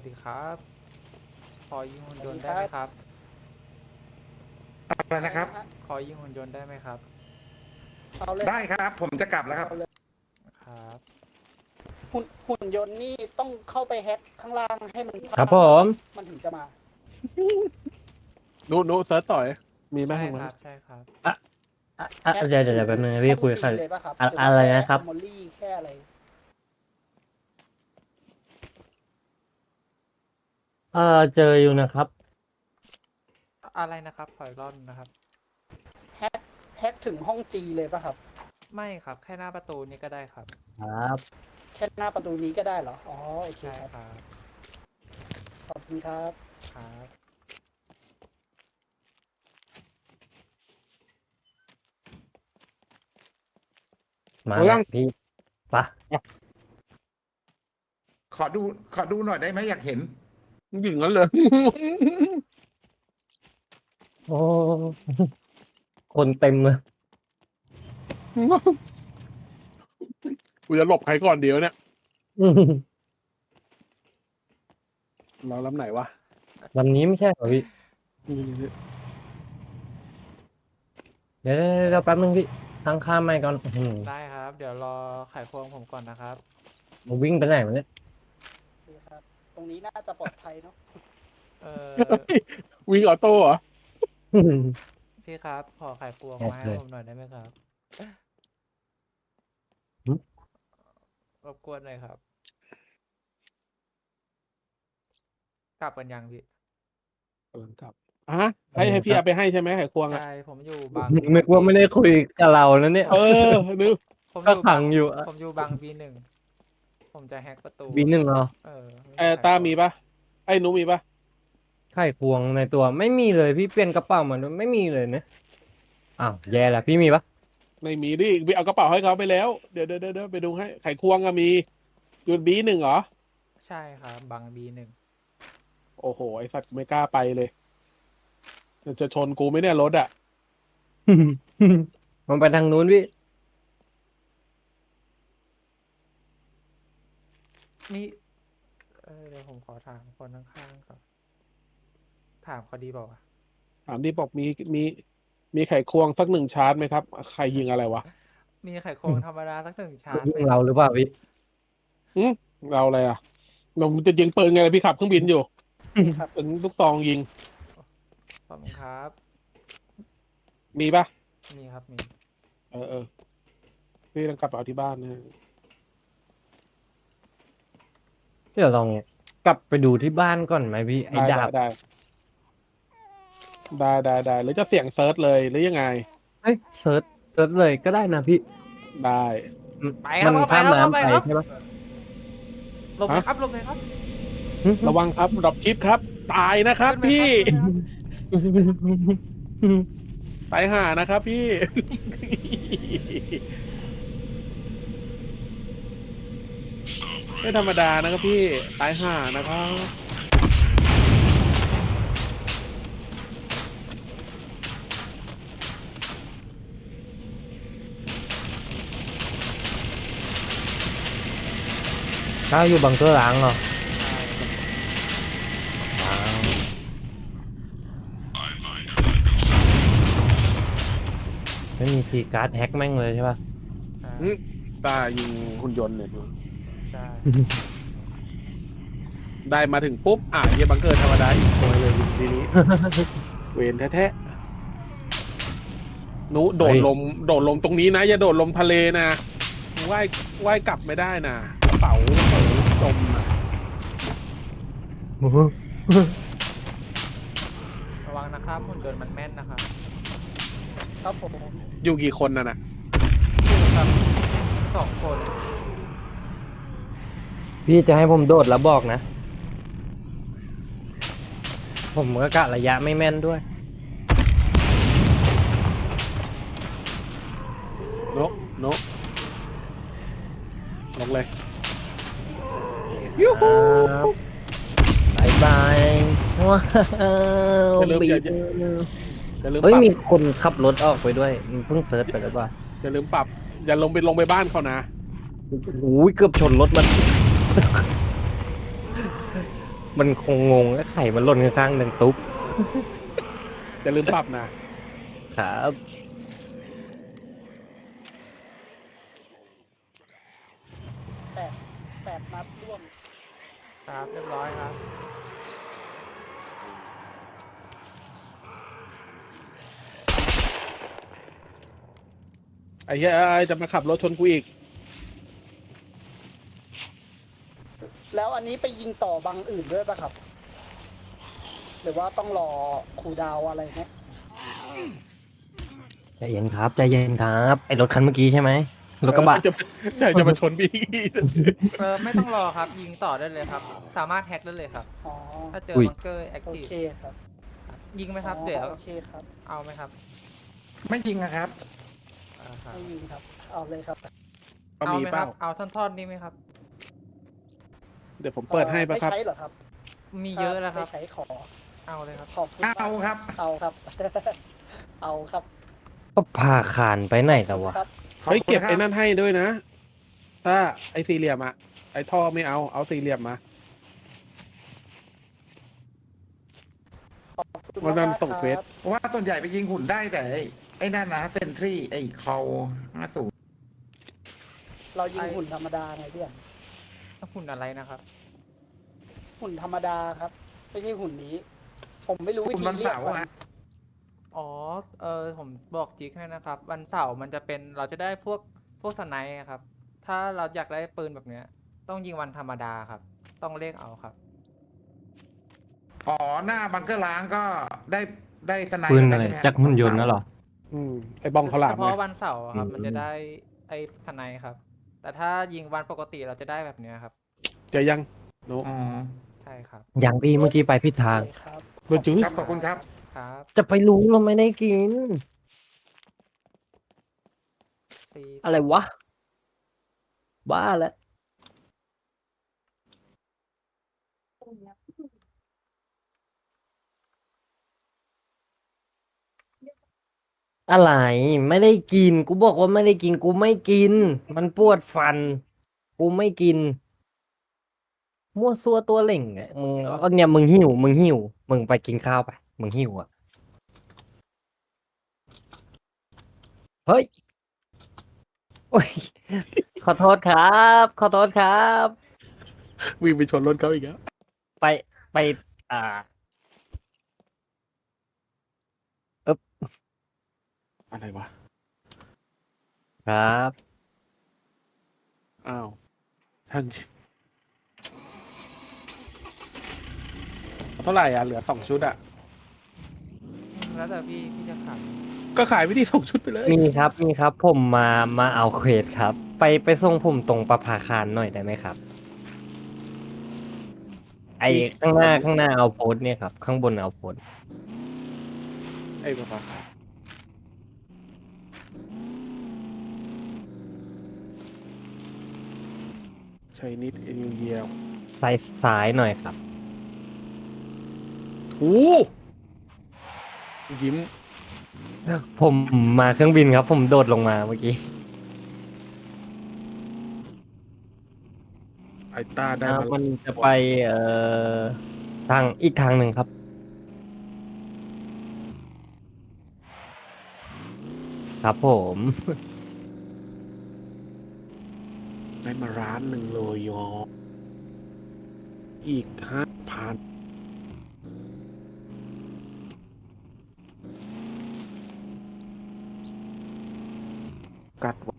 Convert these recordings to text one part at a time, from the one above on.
วัสดีครับขอยิงหุ่นยนต์ได้ไหมครับ อะไรนะครับ ขอยิงหุ่นยนต์ได้ไหมครับ เอาเลยได้ครับ ผมจะกลับแล้วครับ เอาเลยครับ หุ่นหุ่นยนต์นี่ต้องเข้าไปแฮ็กข้างล่างให้มันครับผม มันถึงจะมา นูนูเซิร์ชต่อย มีไหมใช่ตรงคนั้รันบใช่ครับ อะอะเดี๋ยวเดี๋ยวเดี๋ยวแป๊บนึงนะพี่คุยกับใครแฮ็กจริงๆเลยปะครับอะหว่าอะไรนะครับแมอลี่แค่อะไร เออเจออยู่นะครับ อะไรนะครับขออีกรอบหนึงนะครับ แฮ็กแฮ็กถึงห้องจีเลยปะครับ ไม่ครับ แค่หน้าประตูนี้ก็ได้ครับ ครับ แค่หน้าประตูนี้ก็ได้เหรอ อ๋อ โอเคใช่ครับ ครับขอบคุณครับ ครับ มาเอายัง พี่ปะขอดูขอดูหน่อยได้ไหมอยากเห็น ยิงงั้นเลย โอ้ คนเต็มเลยกูจะหลบใครก่อนเดียวเนี่ยเราลำไหนวะลำนี้ไม่ใช่เหรอพี่เดี๋ยวเดี๋ยวเดี๋ยวแป๊บนึงพี่ตั้งค่าไม่ก่อนอื้อหือได้ครับ เดี๋ยวรอไขควงผมก่อนนะครับมันวิ่งไปไหนมาเนี่ยโอเคค รับตรงนี้น่าจะปลอดภัยเนาะเออวิ่งออโต้เหรอ พี่ครับ ขอไขควงแอบมาให้เลยผมหน่อยได้ไหมครับหึ รบกวนหน่อยครับ กลับกันยังพี่กำลังกลับอะให้ให้พี่เอาไปให้ใช่ไหมไข่ควงอะ ใช่ผมอยู่บางนึกว่าไม่ได้คุยกับเราแล้วเนี่ย เออนึกผมอก็ยู่ขับางงอยู่ผมอยู่บางบีหนึ่ง ผมจะแฮกประตูบีหนึ่งเหรอเออไเออตามีปะไอ้หนูมีปะไข่ควงในตัวไม่มีเลยพี่เปลี่ยนกระเป๋ามันไม่มีเลยเนี่ยอ้าวแย่แล้วพี่มีปะไม่มีดิไปเอากระเป๋าให้เขาไปแล้ว เดี๋ยวเดี๋ยวเดี๋ยวเดี๋ยวไปดูให้ไข่ควงอะมีจุดบีหนึ่งเหรอ ใช่ครับบางบีหนึ่งโอ้โห ไอสัตว์กูไม่กล้าไปเลย จะชนกูไหมเนี่ยรถอะ มันไปทางนู้นพี่ นี่เออเดี๋ยวผมขอถามคนข้างๆก่อนถามเขาดีเปล่าวะถามที่บอกมีมีมีไข่ควงสักหนึ่งชาร์จไหมครับ ใครยิงอะไรวะมีไขควงธรรมดาสักหนึ่งชาร์จยิไหมงเราหรือเปล่าพี่อืมเราอะไรอะเราจะยิงปืนไงล่ะพี่ขับเครื่องบินอยู่นี่ครับเป็นลูกซองยิง ขอบคุณครับ มีปะมีครับมี เออเออพี่ต้องกลับไปเอาที่บ้านนะ เดี๋ยวลองกลับไปดูที่บ้านก่อนไหมพี่ไอ้ได้ดาบได้ได้ได้ได้หรือจะเสียงเซิร์ชเลยหรือยังไงเฮ้ยเซิร์ชเซิร์ชเลยก็ได้นะพี่ได้ไปครัมับนข้ามไปครับน้ำไปไปครับ ใช่ปะหลบเลยครับหลบเลยครับระวังครับดรอปชิปครับ ตายนะครับ ขึ้นไหมพี่ครับขึ้นไหมครับ ตายห่านะครับพี่ ไม่ธรรมดานะครับพี่ ตายห่านะครับถ้าอยู่บังเกอร์ล้างเหรอว้าวไม่มีคีย์การ์ดแฮ็กแม่งเลยใช่ปะอ่าอืมตายิงหุ่นยนต์เนี่ย ใช่ได้มาถึงปุ๊บ อะเฮียบังเกอร์ธรรมดาอีกตัวเลยทีนี้ เวนแท้ๆหนูโดดลม โดดลมตรงนี้นะ อย่าโดดลมทะเลนะว่ายว่ายกลับไม่ได้นะกระเป๋ากระเป๋าจมนะระวังนะครับหุ่นยนต์มันแม่นนะครับครับผมอยู่กี่คนน่ะนะอยู่กับสองคน พี่จะให้ผมโดดแล้วบอกนะ ผมก็กะระยะไม่แม่นด้วยโนโนลงเลยยูฮูบายบายว้าวอย่าลืมบีอย่าบอย่าลืมเฮ้ยปรับมีคนขับรถออกไปด้วยมันเพิ่งเซิร์ชไปแล้วป่ะอย่าลืมปรับ อย่าลงไปลงไปบ้านเขานะ โอ้ยเกือบชนรถมัน มันคงงงแล้วไข่มันหล่นข้างๆดังตุ๊บอย่าลืมปรับนะครับ แปดแปดนัดร่วมครับเรียบร้อยครับไอ้เหี้ยเอ้ยจะมาขับรถชนกูอีก แล้วอันนี้ไปยิงต่อบังอื่นด้วยป่ะครับ หรือว่าต้องรอคูลดาวน์อะไรไหมใจเย็นครับใจเย็นครับไอรถคันเมื่อกี้ใช่ไหมรถกระบะเออจะใช่จะมาชนพี่ เออไม่ต้องรอครับ ยิงต่อได้เลยครับ สามารถแฮ็กได้เลยครับ อ๋อถ้าเจออย บังเกอร์แอคโอทีฟเคครับยิงไหมครับอ๋อเดี๋ยว โอเคครับเอาไหมครับไม่ยิงนะครับ อ่าครับ ไม่ยิงครับ เอาเลยครับก็เอามีไหมเปครัล่าบเอาท่อนๆนี้ไหมครับ เดี๋ยวผมเปิดให้ปะครับ ไม่ใช้เหรอครับมีเยอะแล้วครับ ไม่ใช้ขอเอาเลยครับ ขอบคุณเอาครับ เอาครับ เอาครับก็พาขานไปไหนแต่วะ ครับ ขอบเฮ้ยคุณเก็บครัไอ้นั่นให้ด้วยนะ ถ้าไอ้สี่เหลี่ยมอะไอ้ท่อไม่เอาเอาสี่เหลี่ยมมา ขอบคุณวันนั้นมากๆส่งเฟซ ครับเพราะว่าส่วนใหญ่ไปยิงหุ่นได้แต่ไอ้ไอ้นั่นนะเซนทรีไอ้คอห้าศูนย์เรายิงหุ่นธรรมดาไงเพื่อน หุ่นอะไรนะครับ หุ่นธรรมดาครับ ไม่ใช่หุ่นนี้ ผมไม่รู้วิหุ่นธีวันเรียกเสาร์มันอะอ๋อ เออผมบอกจิ๊กให้นะครับ วันเสาร์มันจะเป็นเราจะได้พวกพวกสไนป์ครับ ถ้าเราอยากได้ปืนแบบเนี้ย ต้องยิงวันธรรมดาครับ ต้องเรียกเอาครับ อ๋อหน้าบังเกอร์ล้างก็ได้ได้สไนปืนด้อะไรใช่หมจากหุ่นยนต์น่ะเหรอ อืมไอ้บองเขาวหลามเฉไงพาะวันเสาร์อะครับอืมมันจะได้ไอ้สไนป์ครับ แต่ถ้ายิงวันปกติเราจะได้แบบเนี้ยครับ เจอยังโนอ๋อใช่ครับอย่างพี่เมื่อกี้ไปผิดทางโอเคครับเบอร์จื้อครับขอบคุณครับ ครับจะไปรู้เราไม่ได้กินซีอะไรวะ บ้าแล้ว อะไรไม่ได้กิน กูบอกว่าไม่ได้กิน กูไม่กิน มันปวดฟัน กูไม่กิน มั่วซัวตัวเหล่งเนี่ยมึงเอาเนี่ยมึงหิว มึงหิว มึงไปกินข้าวไป มึงหิวอะ เฮ้ย โอ้ย ขอโทษครับ ขอโทษครับ วิ่งไปชนรถเขาอีกแล้ว ไปไป อ่า อะไรวะ ครับ อ้าวช่างเท่าไหร่อะ เหลือสองชุดอะ แล้วแต่พี่พี่จะขับก็ขายไปที่สองชุดไปเลย มีครับมีครับผมมามาเอาเควสครับ ไปไปส่งผมตรงประภาคารหน่อยได้ไหมครับ ไอข้างหน้าข้างหน้าเอาโพสต์เนี่ยครับ ข้างบนเอาโพสต์ไอ้บ้าขาย ใช้นิดเอ็นเยียวซ้ายซ้ายหน่อยครับ โอ้ยิ้มผมมาเครื่องบินครับ ผมโดดลงมาเมื่อกี้ไอ้ต้าได้อ่ามามันจะไปเอ่อทางอีกทางหนึ่งครับ ครับผม ได้มาร้านหนึ่งเลยยอ อีกห้าพันกัดวะ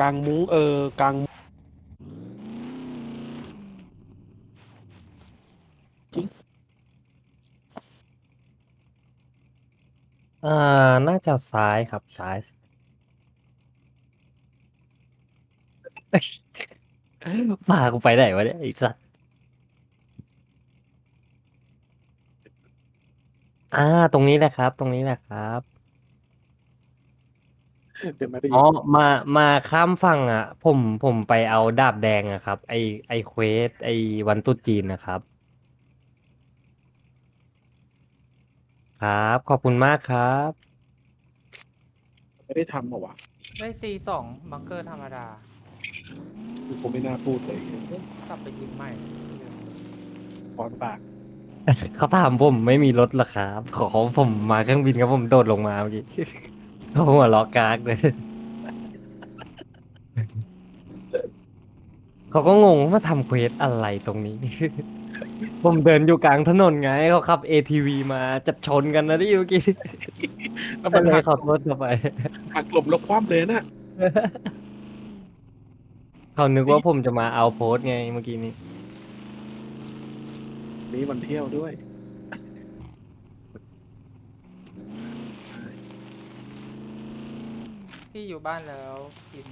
กลางมุ้งเออกลางมุ้งอ่า น่าจะซ้ายครับซ้าย พากูไปไหนวะเนี่ยไอ้สัสอ่า ตรงนี้แหละครับ ตรงนี้แหละครับ เดี๋ยวมาได้ยิอ๋อน มา มาข้ามฝั่งอะ ผม ผมไปเอาดาบแดงอะครับ ไอไอเควส ไอวันตรุษจีนนะครับ ครับ ขอบคุณมากครับ ไม่ได้ทำเหรอวะได้ซีสองบังเกอร์ธรรมดา ผมไม่น่าพูดเลยกลับไปยิงใหม่พรปากเขาถามผมไม่มีรถเหรอครับ ขอผมมาเครื่องบินครับผมโดดลงมาเมื่อกี้เขาหัวล้อกากเลยเขาก็งงว่าทำเควสอะไรตรงนี้ ผมเดินอยู่กลางถนนไงเขาขับ ATV มาจะชนกันนะที่เมื่อกี้แล้วก็มันเลยหักขอโทษเข้าไปหักหลบแล้วคว่ำเลยนะ เขานึกว่าผมจะมาเอาโพสต์ไงเมื่อกี้นี้ นี่มันเที่ยวด้วย พี่อยู่บ้านแล้วกิน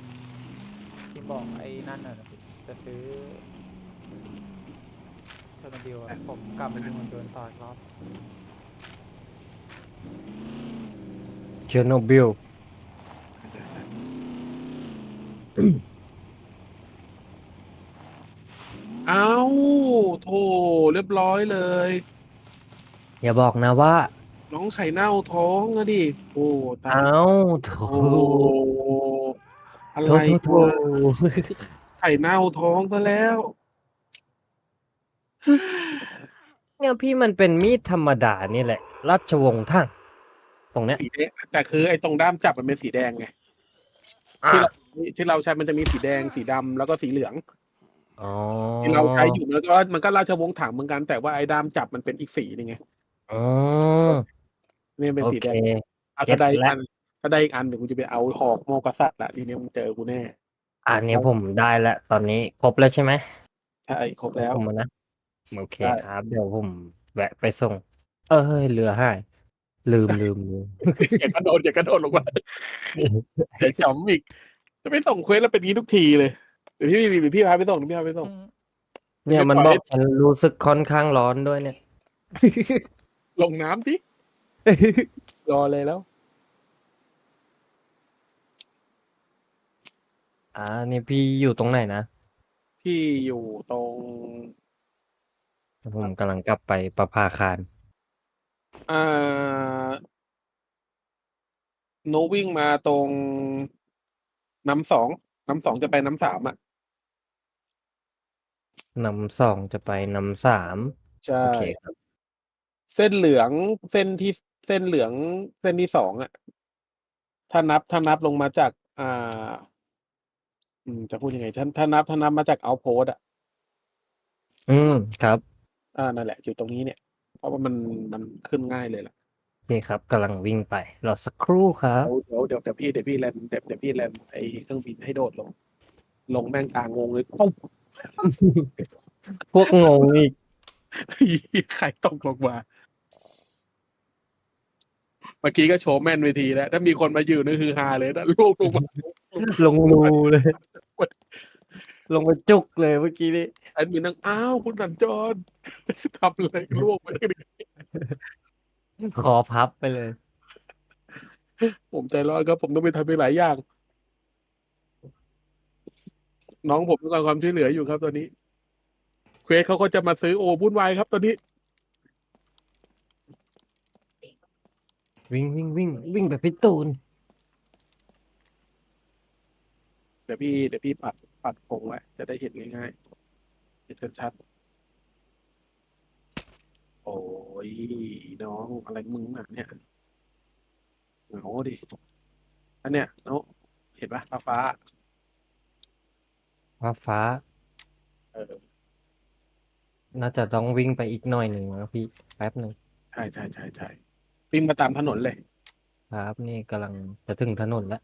กินบอกไอ้นั่นน่ะจะซื้อเชอร์โนบิลอะผมกลับไปยิงมันโดนต่ออีกรอบเชอร์โนบิล เอาโธ่เรียบร้อยเลย อย่าบอกนะว่า น้องไข่เน่าท้องอะดิ โอ้ตายเอ้าโถโอ้อะไรโถโถโถวะไข่เน่าท้องซะแล้ว เนี่ยพี่มันเป็นมีดธรรมดานี่แหละ ราชวงศ์ทั้งตรงเนี้ยสีแดงแต่คือไอ้ตรงด้ามจับมันเป็นสีแดงไง อะที่เราที่เราใช้มันจะมีสีแดงสีดำแล้วก็สีเหลือง อ๋อที่เราใช้อยู่มันก็มันก็ราชวงศ์ถังเหมือนกันแต่ว่าไอ้ด้ามจับมันเป็นอีกสีนึงไงอ๋อนี่เป็นโอสีเค แดงเอาเก็ถ้าตได้อีกแล้วอันถ้าได้อีกอันเดี๋ยวกูจะไปเอาหอกโมกษัตริย์ละทีนี้มึงเจอกูแน่อันนี้ผมได้แล้วตอนนี้ครบแล้วใช่ไหมใช่ครบแล้ว ผมอะนะ โอเคได้ ครับ เดี๋ยวผมแวะไปส่ง เอ้ยเรือหายลืมลืมลืมอย่ากระโดดอย่ากระโดดลงมาเดี๋ยวจำอีกจะไปส่งเควสแล้วเป็นงี้ทุกทีเลยเดี๋ยวพี่เดี๋ยวพี่พาไปส่งเดี๋ยวพี่พาไปส่งอืมเนี่ยมันบอกมันรู้สึกค่อนข้างร้อนด้วยเนี่ย ลงน้ำสิรอเลยแล้ว อ่านี่พี่อยู่ตรงไหนนะพี่อยู่ตรง ผมกำลังกลับไปประภาคาร อ่าโนวิ่งมาตรงน้ำสองน้ำสองจะไปน้ำสามอะ นำสองจะไปนำสามใช่ โอเคครับ เส้นเหลืองเส้นที่เส้นเหลืองเส้นที่สองอะ ถ้านับถ้านับลงมาจาก อ่า อืมจะพูดยังไงถ้าถ้านับถ้านับมาจากเอาโพสอะ อืมครับ อ่านั่นแหละ อยู่ตรงนี้เนี่ย เพราะว่ามันมันขึ้นง่ายเลยล่ะ โอเคครับกำลังวิ่งไปรอสักครู่ครับ เดี๋ยวเดี๋ยวเดี๋ยวพี่เดี๋ยวพี่แลนเดี๋ยวเดี๋ยวพี่แลนไอเครื่องบินให้โดดลง ลงแม่งกลางวงเลยปุ๊บ พวกงงอีกใครตกลงมา เมื่อกี้ก็โชว์แม่นเวทีแล้ว ถ้ามีคนมายืนนี่คือฮาเลยนะลูกลงมาลงรูเลย ลงไปจุกเลยเมื่อกี้นี้แอดมินนั่งอ้าวคุณสัญจรทำอะไรล่วงไปได้ไงคอพับไปเลย ผมใจร้อนครับ ผมต้องไปทำไปหลายอย่าง น้องผมต้องการความช่วยเหลืออยู่ครับตอนนี้ เควสเขาก็จะมาซื้อโอ้วุ่นวายครับตอนนี้ วิ่งวิ่งวิ่งวิ่งแบบพี่ตูน เดี๋ยวพี่เดี๋ยวพี่ปัดปัดโปงไว้จะได้เห็นง่ายๆเห็นชัดๆโอ้ยน้องอะไรมึงอะเนี่ยเหงาดิอันเนี้ยเนาะเห็นปะฟ้าฟ้า ฟ้าฟ้าๆเออน่าจะต้องวิ่งไปอีกหน่อยหนึ่งนะพี่แป๊บหนึ่งใช่ใช่ใช่ใช่วิ่งมาตามถนนเลย ครับนี่กำลังจะถึงถนนแล้ว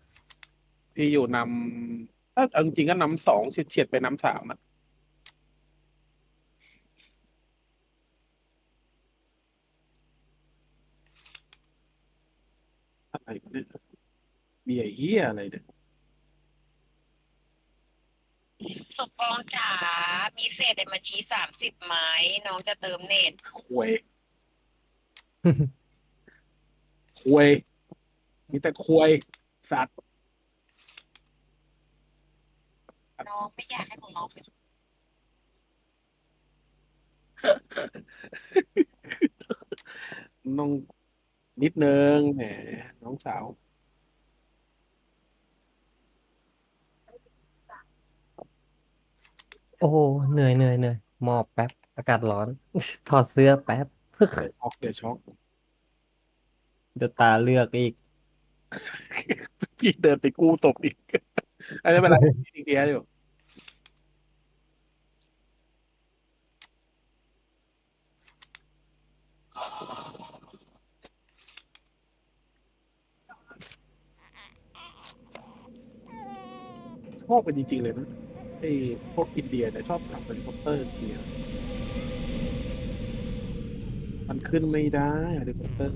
พี่อยู่นำถ้าเอาจริงๆก็นำสองเฉียดเฉียดๆไปนำสามอะอะไรเนี่ยเบียร์เฮียอะไรเนี่ย สมปองจ๋า มีเศษในบัญชีสามสิบไหมน้องจะเติมเน็ตควยควยมีแต่ควยสัตว์น้องไม่อยากให้ของน้องเป็นน้องนิดนึงแหมน้องสาว อ้โหเหนื่อยเหนื่อยเหนื่อยหมอบแป๊บ อากาศร้อน ถอดเสื้อแป๊บ เดี๋ยวช็อกเดี๋ยวช็อกเดี๋ยวตาเลือกอีก พี่เดินไปกู้ตบอีกอันนี้เป็นไรอีกเดียวอยู่ชอบเป็นจริงๆเลยนะ ไอ้พวกอินเดียเนี่ยชอบขับเป็นคอปเตอร์เกียร์มันขึ้นไม่ได้เฮลิคอปเตอร์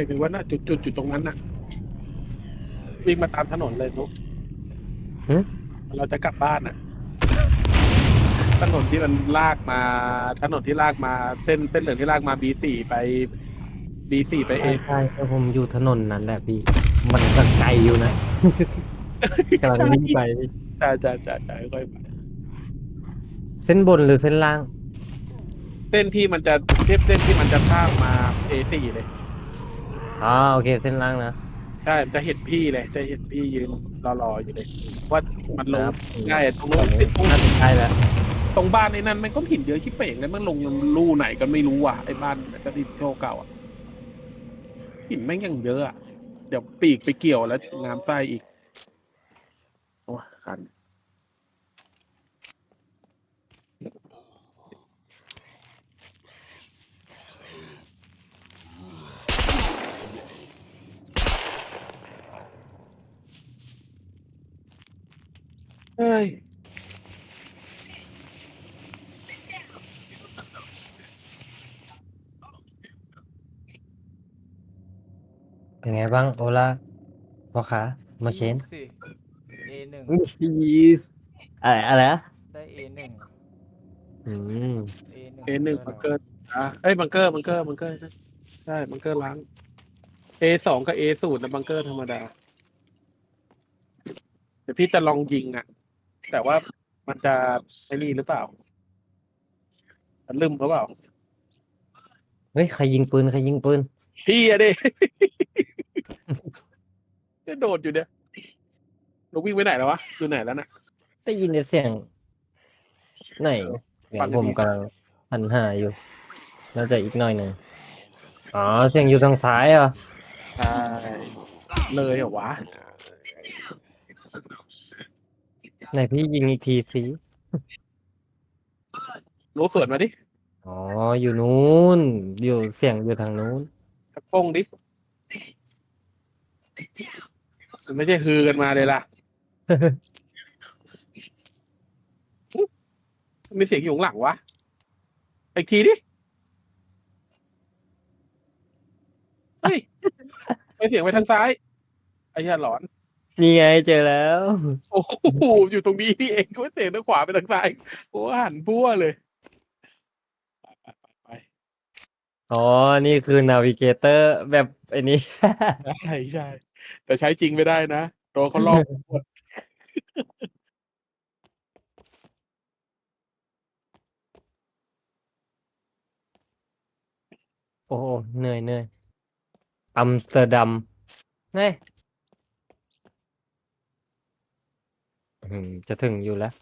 ใช่คือว่าน่ะจุดจุดจุดตรงนั้นน่ะ วิ่งมาตามถนนเลยนุกหึ เราจะกลับบ้านน่ะ ถนนที่มันลากมา ถนนที่ลากมาเส้นเส้นเหลืองที่ลากมาบีสี่ไปบีสี่ไปเอใช่ใช่แต่ผมอยู่ถนนนั้นแหละพี่ มันก็ไกลอยู่นะ กำลังวิ่งไปจ้าจ้าจ้าจ้าค่อยไปเส้นบนหรือเส้นล่าง เส้นที่มันจะเทียบเส้นที่มันจะข้ามมาเอสี่เลย อ๋อโอเคเส้นล่างนะใช่จะเห็นพี่เลย จะเห็นพี่ยืนรอๆอยู่เลยว่ามันลงครับง่ายตรงนู้นตรงน่าจะใช่แล้วตรงบ้านในนั้นมันก็หินเยอะชิบเป่งเลยมันลงยังรูไหนกันไม่รู้อะไอ้บ้านกระดิ่งโชว์เก่าอะหินแม่งยังเยอะอะเดี๋ยวปีกไปเกี่ยวแล้วงามไส้อีกโอ้ยคัน เฮ้ยเป็นไงบ้างโอล่าพ่อค้ามาเชน สิ A หนึ่งยีสอะไรอะไรอะได้ A หนึ่ง อืม A หนึ่งเอหนึ่งบังเกอร์อะเอ้ยบังเกอร์บังเกอร์บังเกอร์นะใช่บังเกอร์ล้างเอสองกับเอศูนย์นะบังเกอร์ธรรมดาเดี๋ยวพี่จะลองยิงอะ แต่ว่ามันจะไอ้นี่หรือเปล่ามันลืมหรือเปล่าเฮ้ยใครยิงปืนใครยิงปืนพี่อะดิ จะโดดอยู่เนี่ยเราวิ่งไปไหนแล้ววะ อยู่ไหนแล้วน่ะได้ยินแต่เสียง ไหนเดี๋ยฟัวงผมดีกำลังหันหาอยู่ น่าจะอีกหน่อยหนึ่งอ๋อเสียงอยู่ทางซ้ายเหรอใช่ เลยเหรอวะ ไหนพี่ยิงอีกทีสิ รู้ส่วนมาดิอ๋อ อยู่นู้น อยู่เสียงอยู่ทางนู้นตะโป้งดิมันไม่ใช่ฮือกันมาเลยล่ะ มีเสียงอยู่ข้างหลังวะ อีกทีดิเฮ้ย ไปเสียงไปทางซ้าย ไอ้เหี้ยหลอน นี่ไงเจอแล้ว โอ้โหอยู่ตรงนี้นี่เองก็เสียงทางขวาไปทางซ้ายโอ้หันพัวเลยไปไปไปไปอ๋อ นี่คือนาวิเกเตอร์แบบไอ้นี้ ใช่ใช่ แต่ใช้จริงไม่ได้นะโดนเขาลอกหมดโอ้โหเหนื่อยเหนื่อยอัมสเตอร์ดัมเฮ้ย มจะถึงอยู่แล้ว